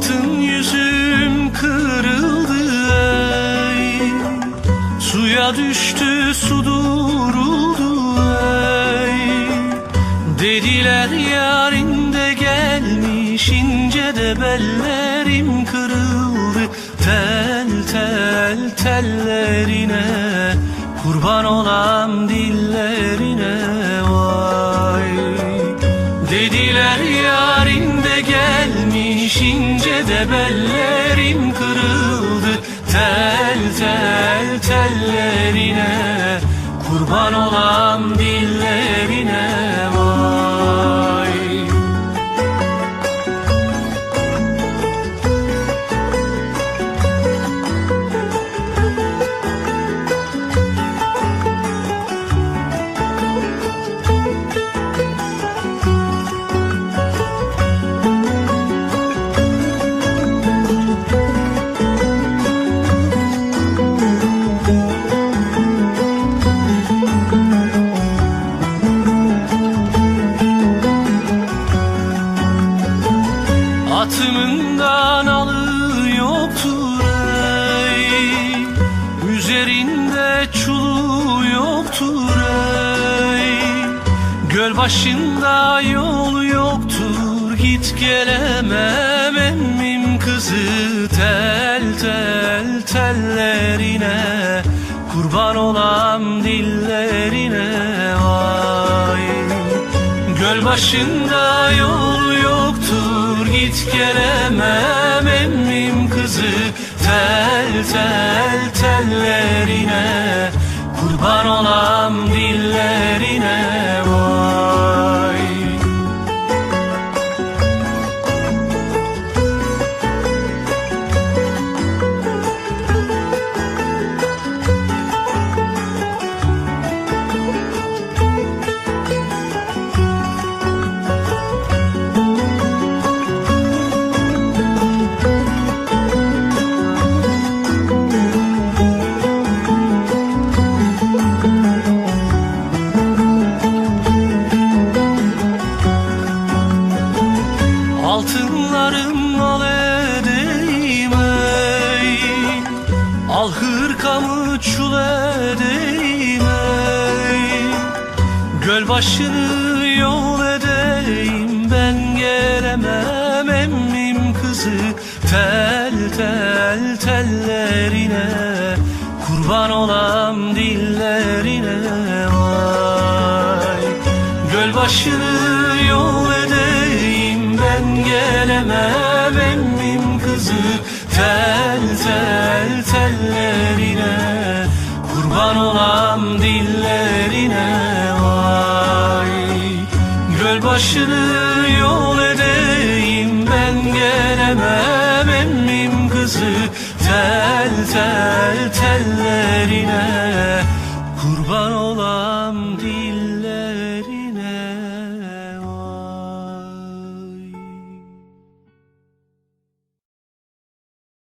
Altın yüzüm kırıldı ey. Suya düştü su duruldu ey. Dediler yarinde gelmiş ince de bellerim kırıldı. Tel tel tellerine kurban olam dillerine ince de bellerim kırıldı. Tel tel tellerine kurban olam dillerine vay Atımından alı yoktur ey. Üzerinde çulu yoktur ey. Göl başında yol yoktur Git gelemem emmim kızı Tel tel tellerine. Kurban olam dillerine vay. Göl başında yol Git gelemem emmim kızı. Tel tel tellerine Kurban olam dillerine Al hırkamı çul edeyim ey Göl başını yol edeyim Ben gelemem emmim kızı. Tel tel tellerine Kurban olam dillerine vay. Göl başını yol edeyim ben gelemem emmim kızı. Tel tel tellerine kurban olam dillerine vay. Göl başını yol edeyim ben gelemem emmim kızı Tel tel tellerine. Kurban olam dillerine